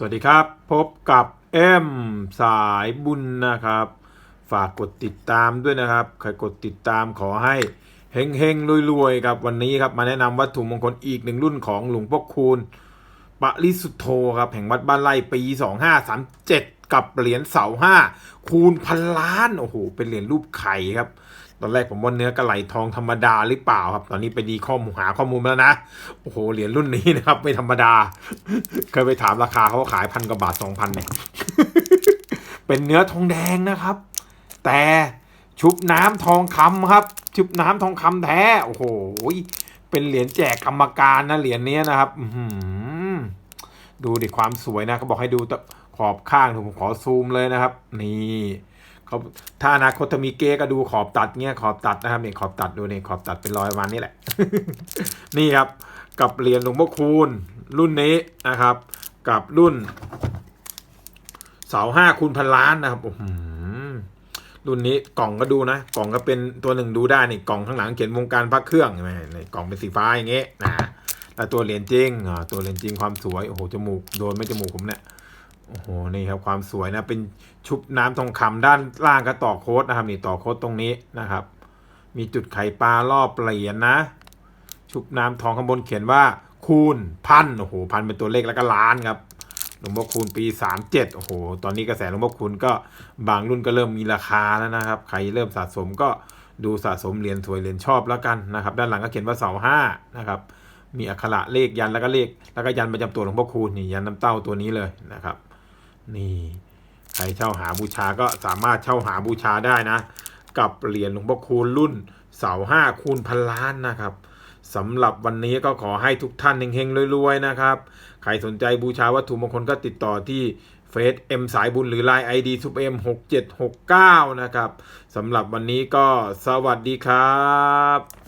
สวัสดีครับ พบกับเอ็มสายบุญนะครับ ฝากกดติดตามด้วยนะครับ ใครกดติดตามขอให้เฮงเฮงรวยๆครับวันนี้ครับมาแนะนำวัตถุมงคลอีกหนึ่งรุ่นของหลวงพ่อคูณปริสุทโธครับแห่งวัดบ้านไร่ปี 2537 กับเหรียญเสาห้าคูณพันล้านโอ้โหเป็นเหรียญรูปไข่ครับตอนแรกผมว่าเนื้อกระไหลทองธรรมดาหรือเปล่าครับ ตอนนี้ไปดีข้อมูลหาข้อมูลมาแล้วนะโอ้โหเหรียญรุ่นนี้นะครับ ไม่ธรรมดา เคยไปถามราคาเขาขายพันกว่าบาทสองพันเนี่ยเป็นเนื้อทองแดงนะครับ แต่ชุบน้ำทองคำครับ ชุบน้ำทองคำแท้โอ้โหเป็นเหรียญแจกกรรมการนะเหรียญนี้นะครับอืดูดิความสวยนะเขาบอกให้ดูตะ ขอบข้างผมขอซูมเลยนะครับ นี่เขาถ้าอนาคตมีเก้ก็ดูขอบตัดเงี้ยขอบตัดนะครับนี่ขอบตัดดูนี่ขอบตัดเป็นรอยประมาณนี้แหละ นี่ครับ กับเหรียญหลวงพ่อคูณรุ่นนี้นะครับ กับรุ่น เสาห้าคูณพันล้านนะครับโอ้โหรุ่นนี้กล่องก็ดูนะ กล่องก็เป็นตัวหนึ่งดูได้นี่กล่องข้างหลังเขียนวงการพระเครื่องใช่ไหมนี่กล่องเป็นสีฟ้าอย่างเงี้ยนะแล้วตัวเหรียญจริงอ่าตัวเหรียญจริงความสวยโอ้โหจมูกโดนไม่จมูกผมเนี่ย โอ้โหนี่ครับความสวยนะเป็นชุบน้ำทองคำด้านล่างก็ต่อโค้ดนะครับนี่ต่อโค้ดตรงนี้นะครับ มีจุดไข่ปลารอบเหรียญนะชุบน้ำทองข้างบนเขียนว่า คูณพันโอ้โหพันเป็นตัวเลขแล้วก็ล้านครับหลวงพ่อคูณปี 37 โอ้โห ตอนนี้กระแสหลวงพ่อคูณก็บางรุ่นก็เริ่มมีราคาแล้วนะครับ ใครเริ่มสะสมก็ดูสะสมเหรียญสวยเหรียญชอบแล้วกันนะครับ ด้านหลังก็เขียนว่าเสาห้านะครับ มีอักขระเลขยันแล้วก็เลขแล้วก็ยันประจำตัวหลวงพ่อคูณนี่ยันน้ำเต้าตัวนี้เลยนะครับ นี่ใครเช่าหาบูชาก็สามารถเช่าหาบูชาได้นะ กับเหรียญหลวงพ่อคูณรุ่นเสาห้าคูณพันล้านนะครับสำหรับวันนี้ก็ขอให้ทุกท่านเฮงๆรวยๆนะครับ ใครสนใจบูชาวัตถุมงคลก็ติดต่อที่เฟซเอ็มสายบุญหรือ Line ID ซุปเอ็มหกเจ็ดหกเก้านะครับสำหรับวันนี้ก็สวัสดีครับ